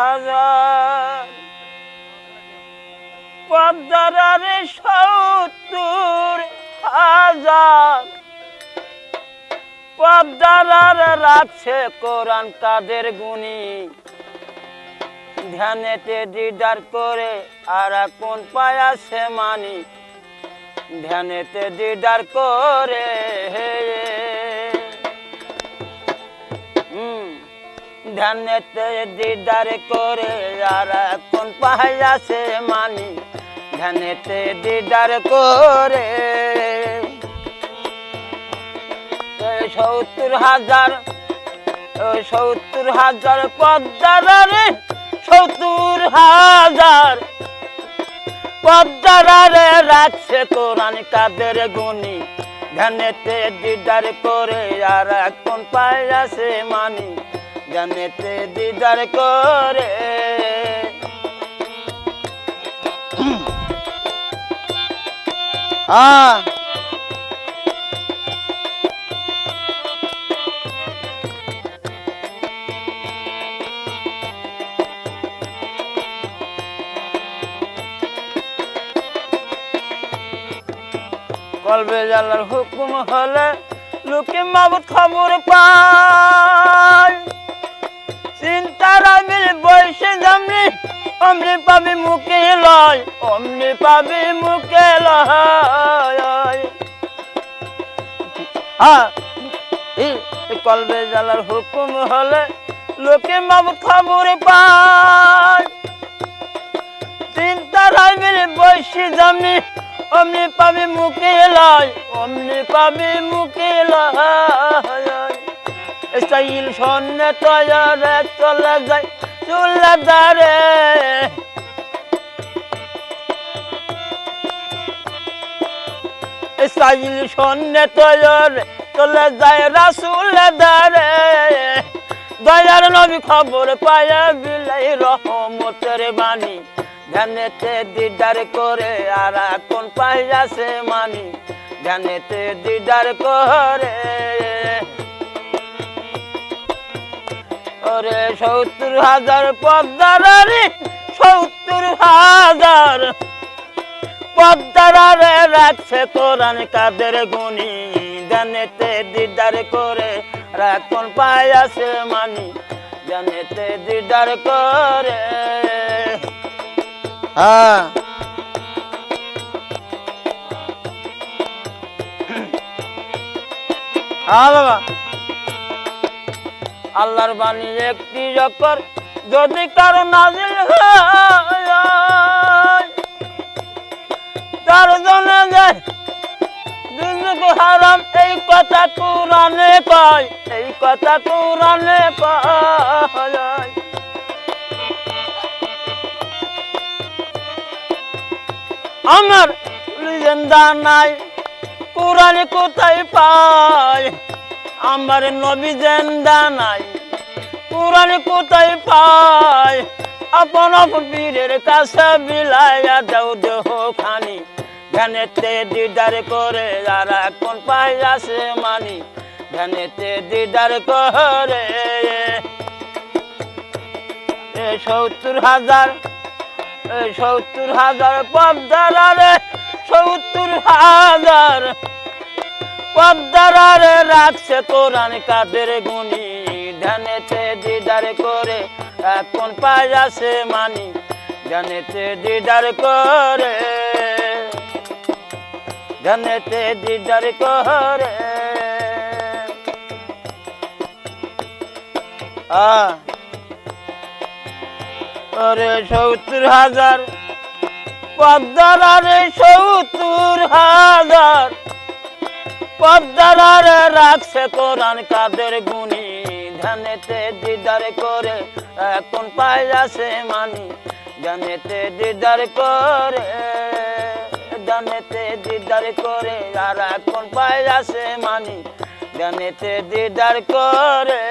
হাজার। পদ্মার সত্তর হাজার। পদ্মার রাখছে কোরআন কাদের গুণী। ধ্যানেতে দিদার করে আর কোন পায়াছে মানি। ধ্যানেতে দিদার করে হুম ধ্যানেতে দিদার করে, আর কোন পায়াছে মানি। ধ্যানেতে দিদার করে। সত্তর হাজার সত্তর হাজার পদ্মার সত্তর হাজার পদ্মারে রাখছে কোরআন কাদের গুণী। ধ্যানেতে দিদার করে, আর এখন পাইয়াছে মানি। ধ্যানেতে দিদার করে। হ্যাঁ কলবে জালার হুকুম হলে লোকে মাবুত খবর পায়। চিন্তার আমিল বয়সে জামনি অমনি পাবি মুখে লয়, অমনি পাবি মুখে লয়। হ্যাঁ কলবে জালার হুকুম হলে লোকে মাবুত খবর পায়। চিন্তার আমিল বয়সে জামনি অমনি পাবি মুখে লয়, অমনি পাবি মুখে লয়। স্টাইল সন্নে তয়ারে চলে যায় চলে দারে স্টাইল সন্নে তয়ারে চলে যায় রাসুল দারে দয়ার নবী খবর পায় বিলাই রহমতের বাণী। ধ্যানেতে দিদার করে আর কোন পাইয়াছে মানি। ধ্যানেতে দিদার করে। ওরে সত্তর হাজার পদ্মার রে সত্তর হাজার পদ্মারে রাখছে কোরআন কাদের গুণী। ধ্যানেতে দিদার করে আর কোন পাইয়াছে মানি ধ্যানেতে দিদার করে। হ্যাঁ। হ্যাঁ বাবা। আল্লাহর বাণী একটি যকর যদি কারও নাজিল তার জন্য যায় হারাম, এই কথা কোরআনে কয় এই কথা কোরআনে কয় আমার জিন্দা নাই, কোরআনে কোথায় পায়? আমার নবী জিন্দা নাই। কোরআনে কোথায় পায়? আপন পীরের কাছে বিলাইয়া দেও দেহ খানি ধ্যানেতে দিদার করে যারা এখন পাই আছে মানি। ধ্যানেতে দিদার করে। সত্তর হাজার সত্তর হাজার পদ্মারে সত্তর হাজার। পদ্মারে রাখছে কোরআন কাদের গুণী। ধ্যানেতে দিদার করে এখন আছে মানি। ধ্যানেতে দিদার করে, ধ্যানেতে দিদার করে। ওরে সত্তর হাজার, পদ্মারে সত্তর হাজার। পদ্মারে রাখছে কোরআন কাদের গুণী। ধ্যানেতে দিদার করে এখন পাই আছে মানি। ধ্যানেতে দিদার করে ধ্যানেতে দিদার করে আর এখন পাই আছে মানি। ধ্যানেতে দিদার করে